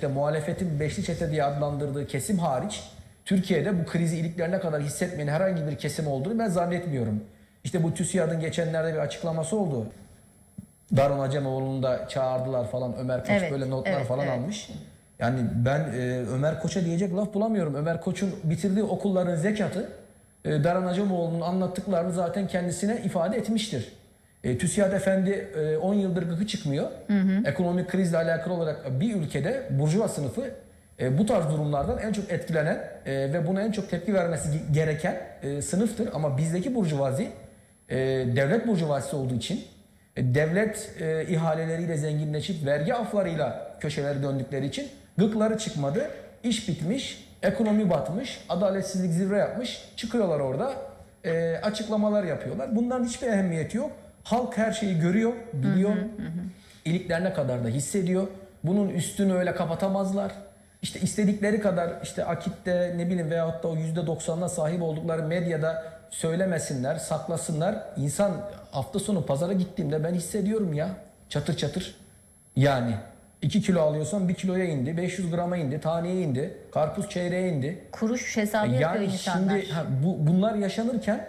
işte muhalefetin beşli çete diye adlandırdığı kesim hariç Türkiye'de bu krizi iliklerine kadar hissetmeyen herhangi bir kesim olduğunu ben zannetmiyorum. İşte bu TÜSİAD'ın geçenlerde bir açıklaması oldu. Daron Acemoğlu'nu da çağırdılar falan. Ömer Koç Evet, böyle notlar evet, falan evet. almış. Yani ben e, Ömer Koç'a diyecek laf bulamıyorum. Ömer Koç'un bitirdiği okulların zekatı e, Daron Acemoğlu'nun anlattıklarını zaten kendisine ifade etmiştir. E, TÜSİAD Efendi e, 10 yıldır gıkı çıkmıyor. Ekonomik krizle alakalı olarak bir ülkede burjuva sınıfı e, bu tarz durumlardan en çok etkilenen e, ve buna en çok tepki vermesi ge- gereken e, sınıftır. Ama bizdeki burjuvazi e, devlet burjuvazisi olduğu için e, devlet e, ihaleleriyle zenginleşip vergi aflarıyla köşeleri döndükleri için gıkları çıkmadı. iş bitmiş, ekonomi batmış, adaletsizlik zirve yapmış. Çıkıyorlar orada e, açıklamalar yapıyorlar. Bundan hiçbir ehemmiyeti yok. Halk her şeyi görüyor, biliyor. İliklerine kadar da hissediyor. Bunun üstünü öyle kapatamazlar. İşte istedikleri kadar işte Akit'te ne bileyim veyahut da o %90'ına sahip oldukları medyada söylemesinler, saklasınlar. İnsan hafta sonu pazara gittiğimde ben hissediyorum ya çatır çatır. Yani 2 kilo alıyorsan 1 kiloya indi, 500 grama indi, taneye indi, karpuz çeyreğe indi. Kuruş hesabı yapıyor Yani insanlar. şimdi ha, bu, bunlar yaşanırken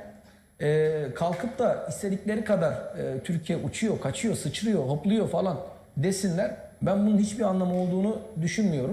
e, kalkıp da istedikleri kadar e, Türkiye uçuyor, kaçıyor, sıçrıyor, hopluyor falan desinler. Ben bunun hiçbir anlamı olduğunu düşünmüyorum.